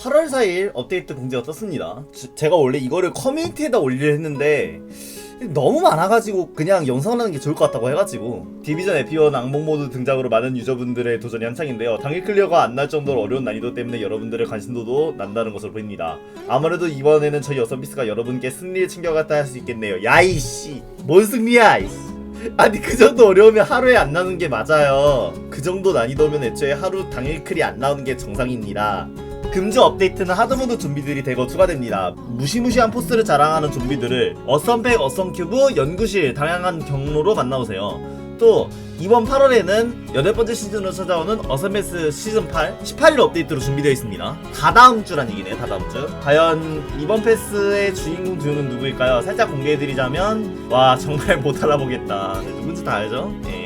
8월 4일 업데이트 공지가 떴습니다. 주- 제가 원래 이거를 커뮤니티에다 올리려 했는데 너무 많아가지고 그냥 영상을 하는 게 좋을 것 같다고 해가지고 디비전 에피원 악몽 모드 등장으로 많은 유저분들의 도전이 한창인데요. 당일 클리어가 안 날 정도로 어려운 난이도 때문에 여러분들의 관심도도 난다는 것으로 보입니다. 아무래도 이번에는 저희 어서비스가 여러분께 승리를 챙겨갔다 할 수 있겠네요. 야이씨 뭔 승리야. 아니 그 정도 어려우면 하루에 안 나오는 게 맞아요. 그 정도 난이도면 애초에 하루 당일 클이 안 나오는 게 정상입니다. 금주 업데이트는 하드모드 좀비들이 대거 추가됩니다. 무시무시한 포스를 자랑하는 좀비들을 어썸백, 어썸큐브, 연구실 다양한 경로로 만나보세요. 또 이번 8월에는 여덟 번째 시즌으로 찾아오는 어썸베스 시즌 8 18일 업데이트로 준비되어 있습니다. 다다음 주란 얘기네요. 다다음 주. 과연 이번 패스의 주인공 듀는 누구일까요? 살짝 공개해드리자면 와 정말 못 알아보겠다. 네, 누군지 다 알죠? 예.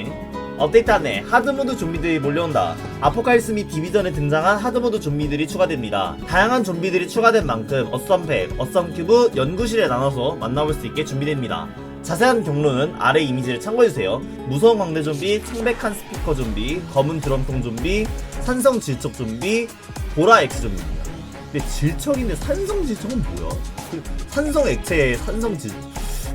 업데이트 안에 하드모드 좀비들이 몰려온다. 아포칼리스 및 디비전에 등장한 하드모드 좀비들이 추가됩니다. 다양한 좀비들이 추가된 만큼 어썸팩, 어썸큐브, 연구실에 나눠서 만나볼 수 있게 준비됩니다. 자세한 경로는 아래 이미지를 참고해주세요. 무서운 광대 좀비, 창백한 스피커 좀비, 검은 드럼통 좀비, 산성 질척 좀비, 보라 엑스 좀비입니다. 근데 질척인데 산성 질척은 뭐야? 그 산성 액체에 산성 질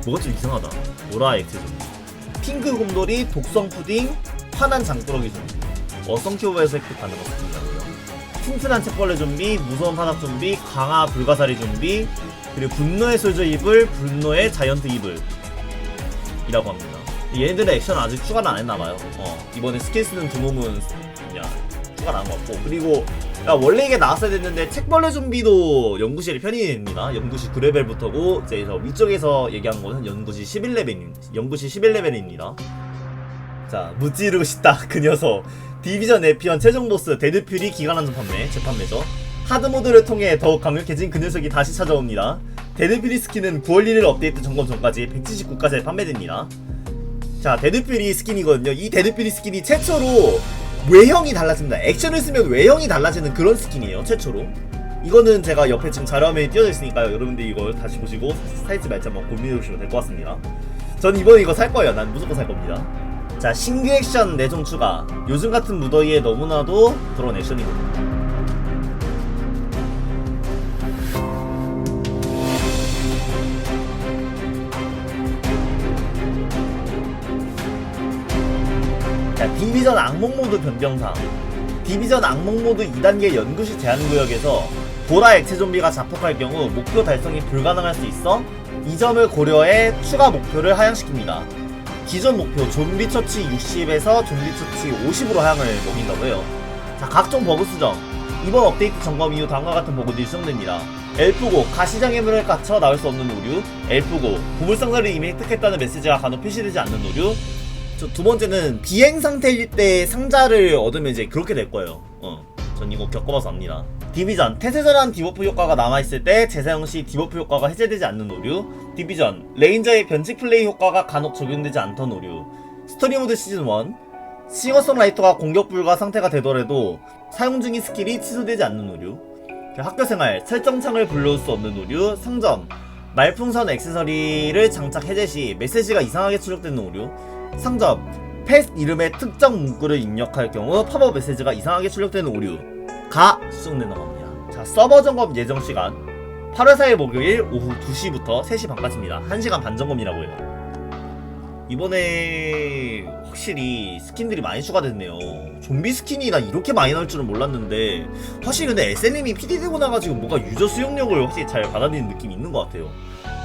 뭐가 좀 이상하다. 보라 엑스 좀비. 핑크 곰돌이, 독성 푸딩, 환한 장꾸러기 좀비, 어성 큐브에서 획득하는 것입니다고요. 튼튼한 책벌레 좀비, 무서운 환악 좀비, 강화 불가사리 좀비, 그리고 분노의 솔저 이블, 분노의 자이언트 이블 이라고 합니다. 얘네들의 액션 아직 추가를 안 했나봐요. 어, 이번에 스킬 쓰는 두 몸은 그냥 추가를 안한것 같고 그리고 야, 원래 이게 나왔어야 됐는데 책벌레 좀비도 연구실이 편이 됩니다. 연구실 9레벨부터고 이제 저 위쪽에서 얘기한 거는 연구실 11레벨입니다. 연구실 11레벨입니다. 자, 무찌르고 싶다 그 녀석. 디비전 에피언 최종 보스 데드퓨리 기간 한정 판매 재판매죠. 하드 모드를 통해 더욱 강력해진 그 녀석이 다시 찾아옵니다. 데드퓨리 스킨은 9월 1일 업데이트 점검 전까지 179가지에 판매됩니다. 자, 데드퓨리 스킨이거든요. 이 데드퓨리 스킨이 최초로 외형이 달라집니다. 액션을 쓰면 외형이 달라지는 그런 스킨이에요. 최초로. 이거는 제가 옆에 지금 자료화면에 띄어져 있으니까요. 여러분들 이걸 다시 보시고 살지 말지 한번 고민해 보시면 될 것 같습니다. 전 이번에 이거 살 거예요. 난 무조건 살 겁니다. 자, 신규 액션 내종 추가. 요즘 같은 무더위에 너무나도 그런 액션이거든요. 자, 디비전 악몽 모드 변경상. 디비전 악몽 모드 2단계 연구실 제한 구역에서 보라 액체 좀비가 자폭할 경우 목표 달성이 불가능할 수 있어 이 점을 고려해 추가 목표를 하향시킵니다. 기존 목표 좀비 처치 60에서 좀비 처치 50으로 하향을 먹인다고 해요. 자, 각종 버그 수정. 이번 업데이트 점검 이후 다음과 같은 버그들이 수정됩니다. 엘프고 가시장의 문을 갇혀 나올 수 없는 오류, 엘프고 보물상자를 이미 획득했다는 메시지가 간혹 표시되지 않는 오류, 저 두 번째는 비행 상태일 때 상자를 얻으면 이제 그렇게 될 거예요. 어, 전 이거 겪어봐서 압니다. 디비전 태세전환 디버프 효과가 남아있을 때 재사용 시 디버프 효과가 해제되지 않는 오류. 디비전 레인저의 변칙 플레이 효과가 간혹 적용되지 않던 오류. 스토리 모드 시즌 1 싱어송라이터가 공격 불가 상태가 되더라도 사용 중인 스킬이 취소되지 않는 오류. 학교생활 설정창을 불러올 수 없는 오류. 상점 말풍선 액세서리를 장착 해제 시 메시지가 이상하게 출력되는 오류. 상점 펫 이름의 특정 문구를 입력할 경우 팝업 메시지가 이상하게 출력되는 오류가 수정된다고 합니다. 자 서버 점검 예정 시간 8월 4일 목요일 오후 2시부터 3시 반까지입니다. 1시간 반 점검이라고 해요. 이번에 확실히 스킨들이 많이 추가됐네요. 좀비 스킨이 나 이렇게 많이 나올 줄은 몰랐는데 확실히 근데 SNM이 PD 되고 나가지고 뭔가 유저 수용력을 확실히 잘 받아들이는 느낌이 있는 것 같아요.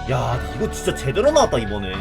야 이거 진짜 제대로 나왔다 이번에.